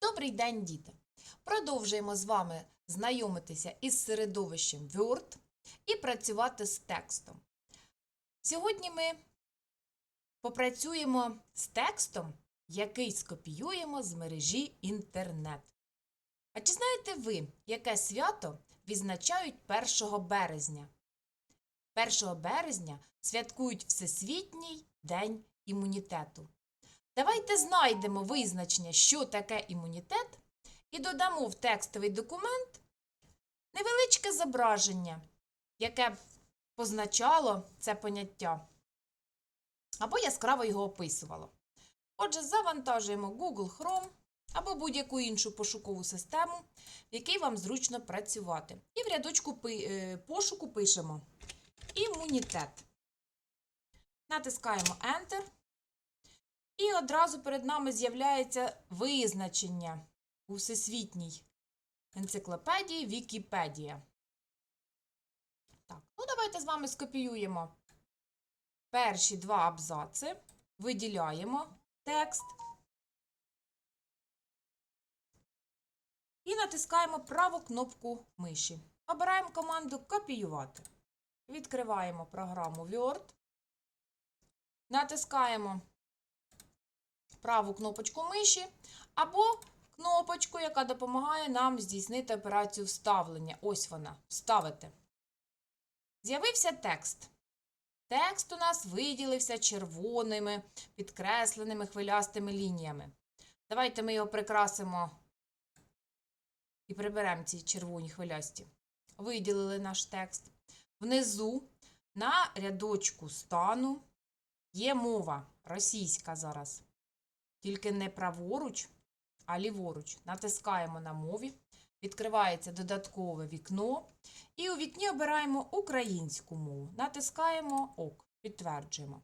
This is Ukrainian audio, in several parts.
Добрий день, діти! Продовжуємо з вами знайомитися із середовищем Word і працювати з текстом. Сьогодні ми попрацюємо з текстом, який скопіюємо з мережі інтернет. А чи знаєте ви, яке свято відзначають 1 березня? 1 березня святкують Всесвітній день імунітету. Давайте знайдемо визначення, що таке імунітет, і додамо в текстовий документ невеличке зображення, яке позначало це поняття, або яскраво його описувало. Отже, завантажуємо Google Chrome або будь-яку іншу пошукову систему, в якій вам зручно працювати. І в рядочку е, пошуку пишемо імунітет. Натискаємо Enter. І одразу перед нами з'являється визначення у всесвітній енциклопедії Вікіпедія. Так, ну давайте з вами скопіюємо перші два абзаци, виділяємо текст і натискаємо праву кнопку миші. Обираємо команду Копіювати. Відкриваємо програму Word, натискаємо праву кнопочку миші або кнопочку, яка допомагає нам здійснити операцію вставлення. Ось вона. Вставити. З'явився текст. Текст у нас виділився червоними, підкресленими хвилястими лініями. Давайте ми його прикрасимо і приберемо ці червоні хвилясті. Виділили наш текст. Внизу на рядочку стану є мова російська зараз. Тільки не праворуч, а ліворуч. Натискаємо на мові, відкривається додаткове вікно. І у вікні обираємо українську мову. Натискаємо ОК, підтверджуємо.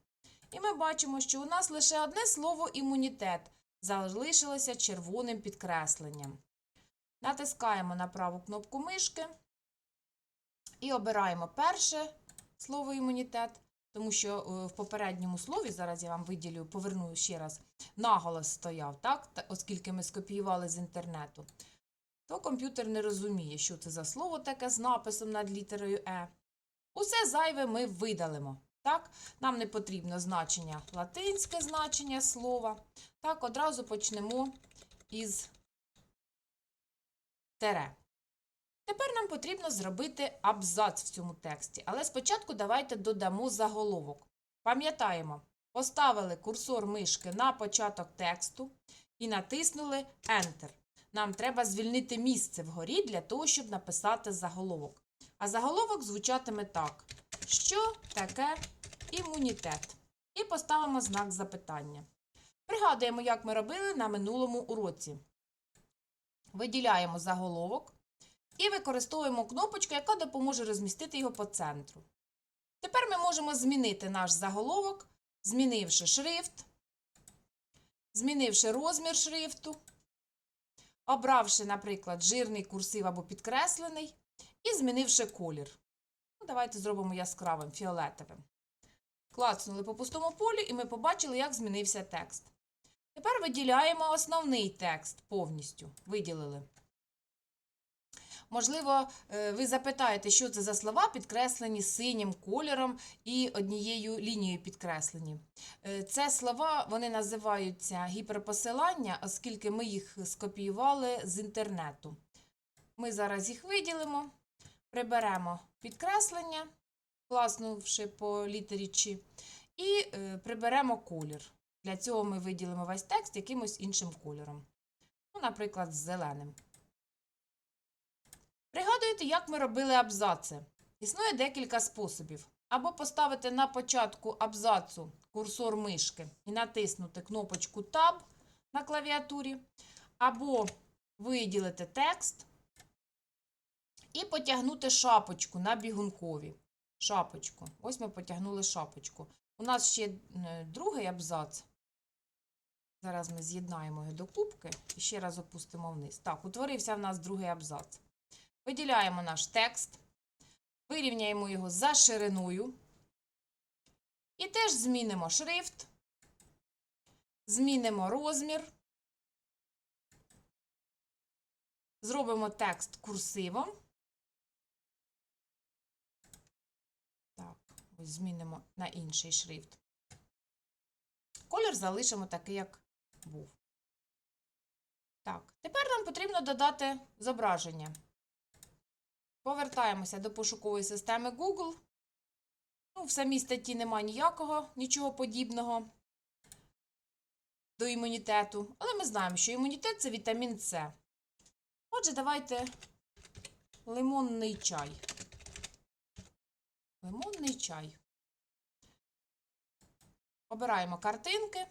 І ми бачимо, що у нас лише одне слово імунітет залишилося червоним підкресленням. Натискаємо на праву кнопку мишки і обираємо перше слово імунітет. Тому що е, в попередньому слові, зараз я вам виділю, поверну ще раз, наголос стояв, так? Оскільки ми скопіювали з інтернету, то комп'ютер не розуміє, що це за слово таке з написом над літерою Е. Усе зайве ми видалимо. Так? Нам не потрібно значення, латинське значення слова. Так, одразу почнемо із тере. Тепер нам потрібно зробити абзац в цьому тексті, але спочатку давайте додамо заголовок. Пам'ятаємо, поставили курсор мишки на початок тексту і натиснули Enter. Нам треба звільнити місце вгорі для того, щоб написати заголовок. А заголовок звучатиме так: Що таке імунітет? І поставимо знак запитання. Пригадуємо, як ми робили на минулому уроці. Виділяємо заголовок. І використовуємо кнопочку, яка допоможе розмістити його по центру. Тепер ми можемо змінити наш заголовок, змінивши шрифт, змінивши розмір шрифту, обравши, наприклад, жирний курсив або підкреслений, і змінивши колір. Ну, давайте зробимо яскравим фіолетовим. Клацнули по пустому полю, і ми побачили, як змінився текст. Тепер виділяємо основний текст повністю. Виділили. Можливо, е, ви запитаєте, що це за слова, підкреслені синім кольором і однією лінією підкреслені. Е, Це слова вони називаються гіперпосилання, оскільки ми їх скопіювали з інтернету. Ми зараз їх виділимо, приберемо підкреслення, класнувши по літері «Ч», і е, приберемо колір. Для цього ми виділимо весь текст якимось іншим кольором. Ну, наприклад, з зеленим. Пригадуєте, як ми робили абзаци? Існує декілька способів. Або поставити на початку абзацу курсор мишки і натиснути кнопочку Tab на клавіатурі, або виділити текст і потягнути шапочку на бігункові. Шапочку. Ось ми потягнули шапочку. У нас ще е, другий абзац. Зараз ми з'єднаємо його до кубки і ще раз опустимо вниз. Так, утворився в нас другий абзац. Виділяємо наш текст, вирівняємо його за шириною. І теж змінимо шрифт, змінимо розмір Зробимо текст курсивом. Змінимо на інший шрифт. Колір залишимо такий, як був. Так, тепер нам потрібно додати зображення. Повертаємося до пошукової системи Google. Ну, в самій статті немає ніякого, нічого подібного до імунітету. Але ми знаємо, що імунітет це вітамін С. Отже, давайте лимонний чай. Лимонний чай. Обираємо картинки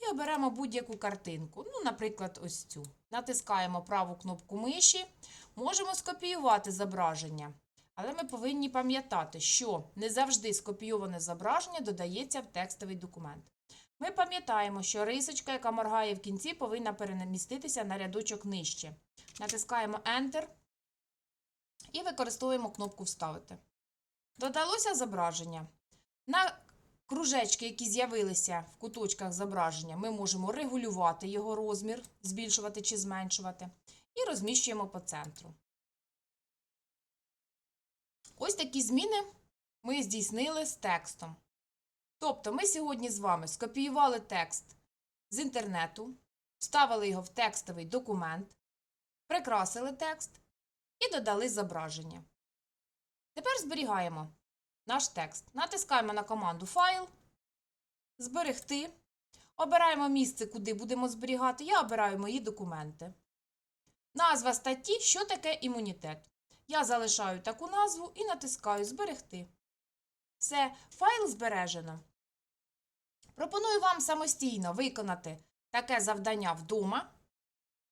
і оберемо будь-яку картинку. Ну, наприклад, ось цю. Натискаємо праву кнопку миші. Можемо скопіювати зображення. Але ми повинні пам'ятати, що не завжди скопійоване зображення додається в текстовий документ. Ми пам'ятаємо, що рисочка, яка моргає в кінці, повинна переміститися на рядочок нижче. Натискаємо Enter і використовуємо кнопку Вставити. Додалося зображення. На кружечки, які з'явилися в куточках зображення, ми можемо регулювати його розмір, збільшувати чи зменшувати, і розміщуємо по центру. Ось такі зміни ми здійснили з текстом. Тобто ми сьогодні з вами скопіювали текст з інтернету, вставили його в текстовий документ, прикрасили текст і додали зображення. Тепер зберігаємо наш текст. Натискаємо на команду Файл, Зберегти. Обираємо місце, куди будемо зберігати. Я обираю мої документи. Назва статті, що таке імунітет. Я залишаю таку назву і натискаю Зберегти. Все, файл збережено. Пропоную вам самостійно виконати таке завдання вдома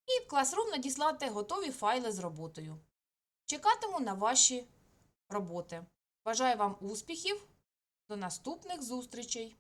і в Classroom надіслати готові файли з роботою. Чекатиму на ваші роботи. Бажаю вам успіхів. До наступних зустрічей!